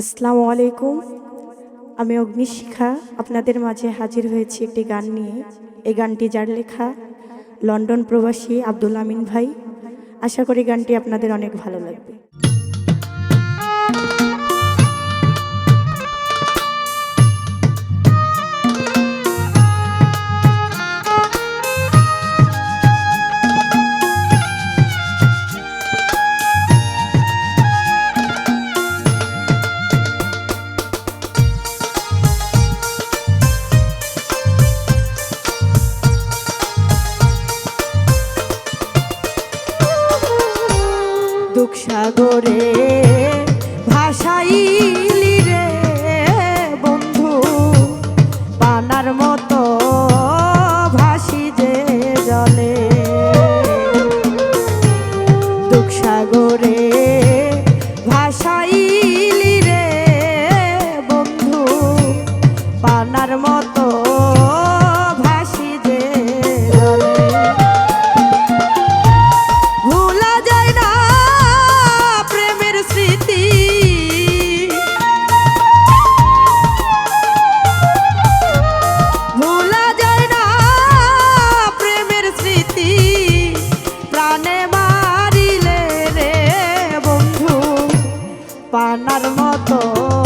আসসালামু আলাইকুম। আমি অগ্নিশিখা। আপনাদের মাঝে হাজির হয়েছি একটি গান নিয়ে। এই গানটি যার লেখা লন্ডন প্রবাসী আব্দুল আমিন ভাই। আশা করি গানটি আপনাদের অনেক ভালো লাগবে। মতো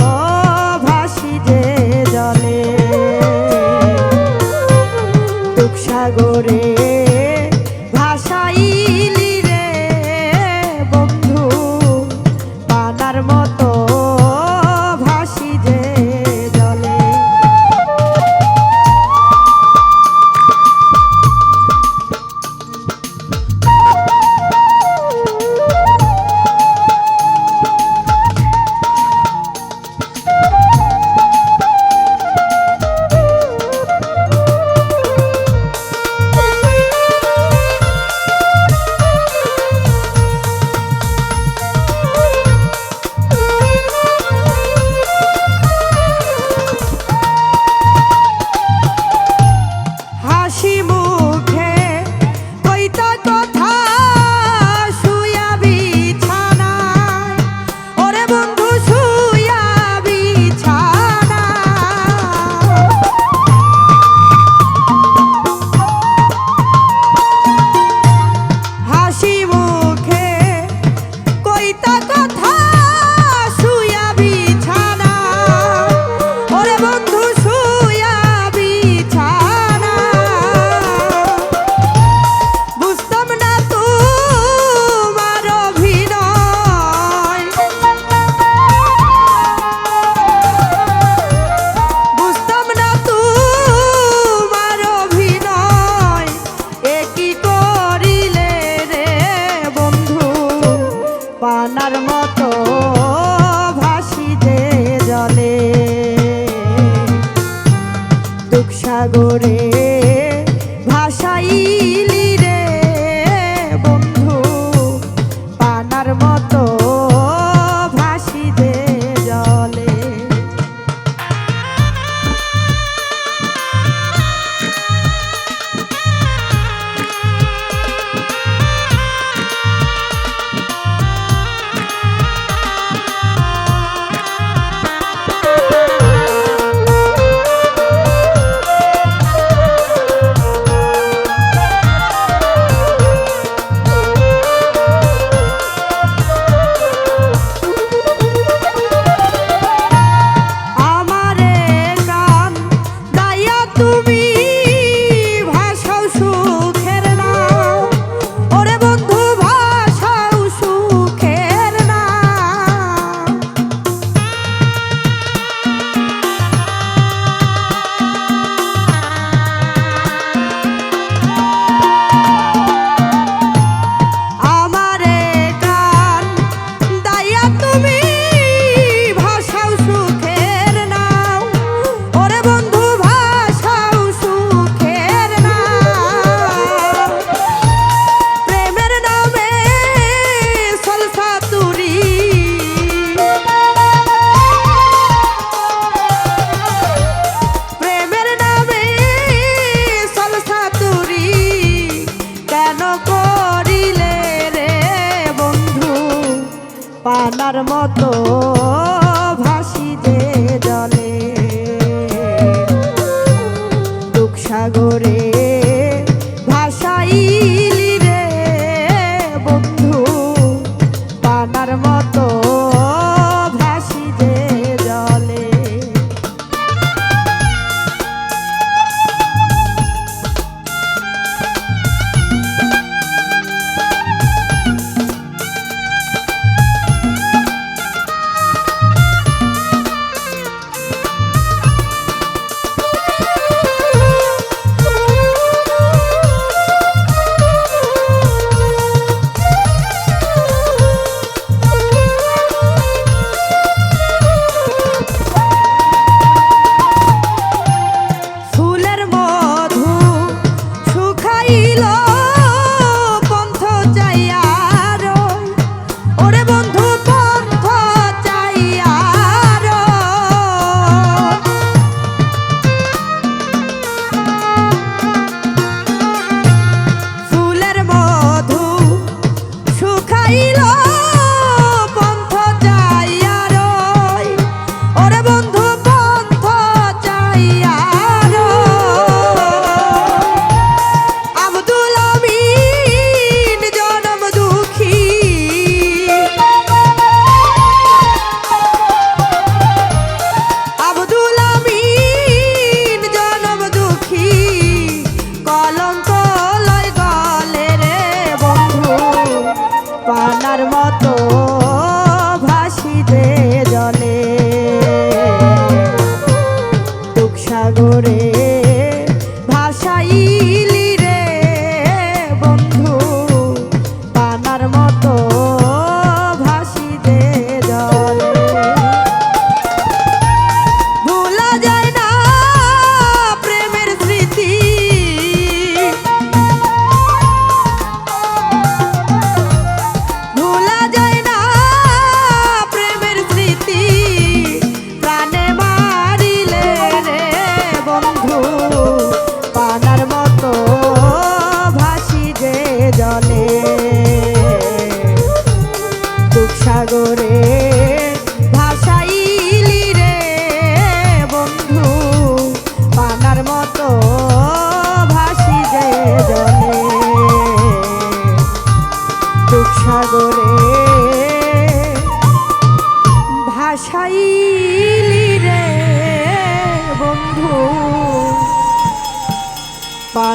corazón.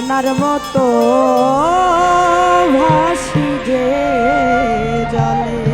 পানার মতো ভাসি যে জলে।